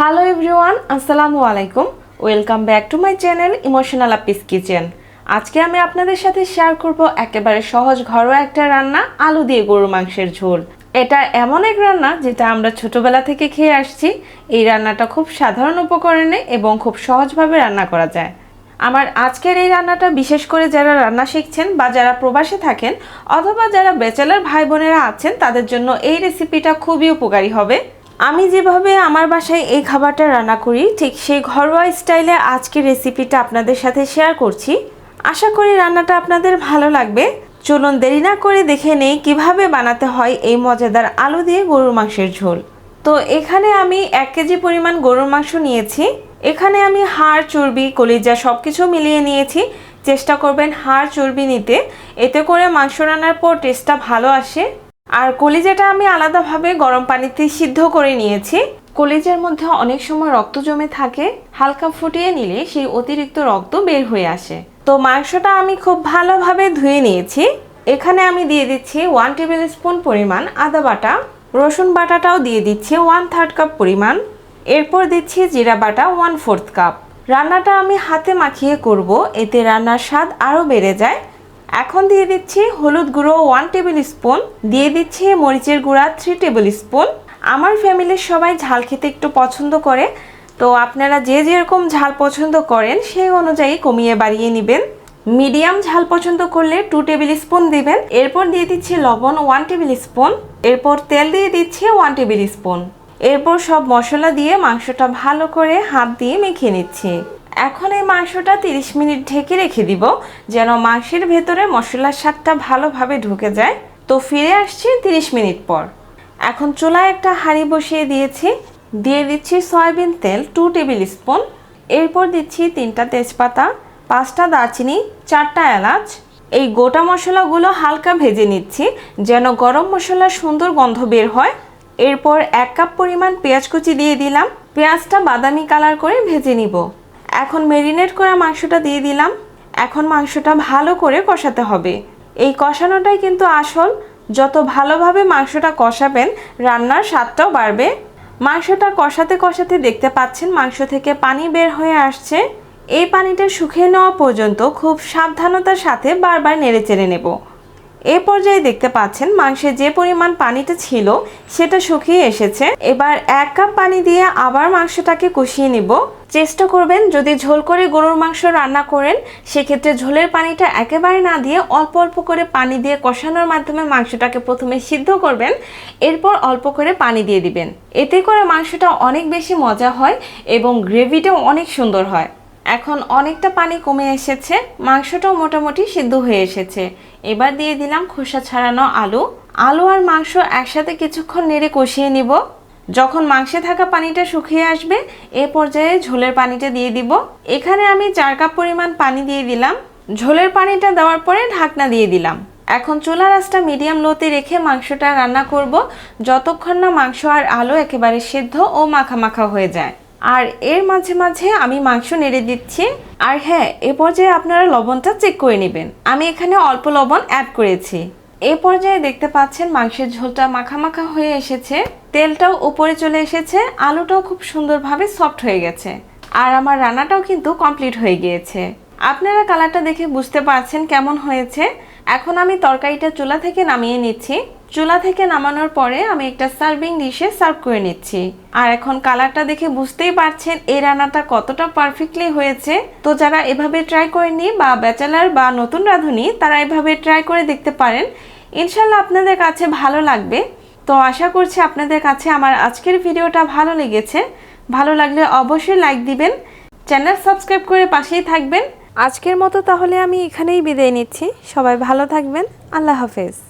Hello everyone আসসালামু আলাইকুম welcome back to my channel emotional Apis kitchen আজকে আমি আপনাদের সাথে শেয়ার করব একেবারে সহজ ঘরোয়া একটা রান্না, আলু দিয়ে গরু মাংসের ঝোল। এটা এমন এক রান্না যেটা আমরা ছোটবেলা থেকে খেয়ে আসছি। এই রান্নাটা খুব সাধারণ উপকরণে এবং খুব সহজভাবে রান্না করা যায়। আমার আজকের এই রান্নাটা বিশেষ করে যারা রান্না শিখছেন বা যারা প্রবাসে থাকেন অথবা যারা ব্যাচেলার ভাই বোনেরা আছেন, তাদের জন্য এই রেসিপিটা খুবই উপকারী হবে। আমি যেভাবে আমার বাসায় এই খাবারটা রান্না করি, ঠিক সেই ঘরোয়া স্টাইলে আজকের রেসিপিটা আপনাদের সাথে শেয়ার করছি। আশা করি রান্নাটা আপনাদের ভালো লাগবে। চলুন দেরি না করে দেখে নেই কীভাবে বানাতে হয় এই মজাদার আলু দিয়ে গরুর মাংসের ঝোল। তো এখানে আমি এক কেজি পরিমাণ গরুর মাংস নিয়েছি। এখানে আমি হাড়, চর্বি, কলিজা সব কিছু মিলিয়ে নিয়েছি। চেষ্টা করবেন হাড়, চর্বি নিতে। এতে করে মাংস রান্নার পর টেস্টটা ভালো আসে। আর কলিজাটা আমি আলাদাভাবে গরম পানিতে সিদ্ধ করে নিয়েছি। কলিজার মধ্যে অনেক সময় রক্ত জমে থাকে, হালকা ফুটিয়ে নিলে সেই অতিরিক্ত রক্ত বের হয়ে আসে। তো মাংসটা আমি খুব ভালোভাবে ধুয়ে নিয়েছি। এখানে আমি দিয়ে দিচ্ছি ওয়ান টেবিল স্পুন পরিমাণ আদা বাটা, রসুন বাটাটাও দিয়ে দিচ্ছি ওয়ান থার্ড কাপ পরিমাণ। এরপর দিচ্ছি জিরা বাটা ওয়ান ফোর্থ কাপ রান্নাটা আমি হাতে মাখিয়ে করব, এতে রান্নার স্বাদ আরও বেড়ে যায়। এখন দিয়ে দিচ্ছি হলুদ গুঁড়ো ওয়ান টেবিল স্পুন দিয়ে দিচ্ছি মরিচের গুঁড়া থ্রি টেবিল স্পুন আমার ফ্যামিলির সবাই ঝাল খেতে একটু পছন্দ করে, তো আপনারা যে যেরকম ঝাল পছন্দ করেন সেই অনুযায়ী কমিয়ে বাড়িয়ে নেবেন। মিডিয়াম ঝাল পছন্দ করলে টু টেবিল স্পুন দিবেন। এরপর দিয়ে দিচ্ছি লবণ ওয়ান টেবিল স্পুন এরপর তেল দিয়ে দিচ্ছি ওয়ান টেবিল স্পুন এরপর সব মশলা দিয়ে মাংসটা ভালো করে হাত দিয়ে মেখে নিচ্ছি। এখন এই মাংসটা 30 মিনিট ঢেকে রেখে দিব, যেন মাংসের ভেতরে মশলার স্বাদটা ভালোভাবে ঢুকে যায়। তো ফিরে আসছি 30 মিনিট পর। এখন চুলায় একটা হাঁড়ি বসিয়ে দিয়েছি। দিয়ে দিচ্ছি সয়াবিন তেল টু টেবিল স্পুন এরপর দিচ্ছি তিনটা তেজপাতা, পাঁচটা দারচিনি, চারটা এলাচ। এই গোটা মশলাগুলো হালকা ভেজে নিচ্ছি, যেন গরম মশলার সুন্দর গন্ধ বের হয়। এরপর এক কাপ পরিমাণ পেঁয়াজ কুচি দিয়ে দিলাম। পেঁয়াজটা বাদামি কালার করে ভেজে নিব। এখন মেরিনেট করা মাংসটা দিয়ে দিলাম। এখন মাংসটা ভালো করে কষাতে হবে। এই কষানোটাই কিন্তু আসল। যত ভালোভাবে মাংসটা কষাবেন, রান্নার স্বাদটাও বাড়বে। মাংসটা কষাতে কষাতে দেখতে পাচ্ছেন মাংস থেকে পানি বের হয়ে আসছে। এই পানিটা শুকিয়ে নেওয়া পর্যন্ত খুব সাবধানতার সাথে বারবার নেড়ে চেড়ে নেব। এই পর্যায়ে দেখতে পাচ্ছেন, মাংসে যে পরিমাণ পানিটা ছিল সেটা শুকিয়ে এসেছে। এবার এক কাপ পানি দিয়ে আবার মাংসটাকে কষিয়ে নিব। চেষ্টা করবেন যদি ঝোল করে গরুর মাংস রান্না করেন, সেক্ষেত্রে ঝোলের পানিটা একেবারে না দিয়ে অল্প অল্প করে পানি দিয়ে কষানোর মাধ্যমে মাংসটাকে প্রথমে সিদ্ধ করবেন, এরপর অল্প করে পানি দিয়ে দিবেন। এতে করে মাংসটা অনেক বেশি মজা হয় এবং গ্রেভিটাও অনেক সুন্দর হয়। এখন অনেকটা পানি কমে এসেছে, মাংসটাও মোটামুটি সিদ্ধ হয়ে এসেছে। এবার দিয়ে দিলাম খোসা ছাড়ানো আলু। আলু আর মাংস একসাথে কিছুক্ষণ নেড়ে কষিয়ে নিব। যখন মাংসে থাকা পানিটা শুকিয়ে আসবে, এ পর্যায়ে ঝোলের পানিটা দিয়ে দিব। এখানে আমি চার কাপ পরিমাণ পানি দিয়ে দিলাম। ঝোলের পানিটা দেওয়ার পরে ঢাকনা দিয়ে দিলাম। এখন চুলা রাসটা মিডিয়াম লোতে রেখে মাংসটা রান্না করব। যতক্ষণ না মাংস আর আলু একেবারে সেদ্ধ ও মাখা মাখা হয়ে যায়। আর এর মাঝে মাঝে আমি মাংস নেড়ে দিচ্ছি। আর হ্যাঁ এ পর্যায়ে আপনারা লবণটা চেক করে নেবেন। আমি এখানে অল্প লবণ অ্যাড করেছি। এ পর্যায়ে দেখতে পাচ্ছেন মাংসের ঝোলটা মাখা মাখা হয়ে এসেছে। তেলটাও উপরে চলে এসেছে। আলুটাও খুব সুন্দরভাবে সফট হয়ে গেছে। আর আমার রান্নাটাও কিন্তু কমপ্লিট হয়ে গিয়েছে। আপনারা কালারটা দেখে বুঝতে পারছেন কেমন হয়েছে। এখন আমি তরকারিটা চুলা থেকে নামিয়ে নিচ্ছি। চুলা থেকে নামানোর পরে আমি একটা সার্ভিং ডিশে সার্ভ করে নিচ্ছি। আর এখন কালারটা দেখে বুঝতেই পারছেন, এই রান্নাটা কতটা পারফেক্টলি হয়েছে। তো যারা এভাবে ট্রাই করেনি বা ব্যাচেলার বা নতুন রাঁধুনি, তারা এভাবে ট্রাই করে দেখতে পারেন। ইনশাল্লাহ আপনাদের কাছে ভালো লাগবে। তো আশা করছি আপনাদের কাছে আমার আজকের ভিডিওটা ভালো লেগেছে। ভালো লাগলে অবশ্যই লাইক দিবেন, চ্যানেল সাবস্ক্রাইব করে পাশেই থাকবেন। আজকের মতো তাহলে আমি এখানেই বিদায় নিচ্ছি। সবাই ভালো থাকবেন। আল্লাহ হাফেজ।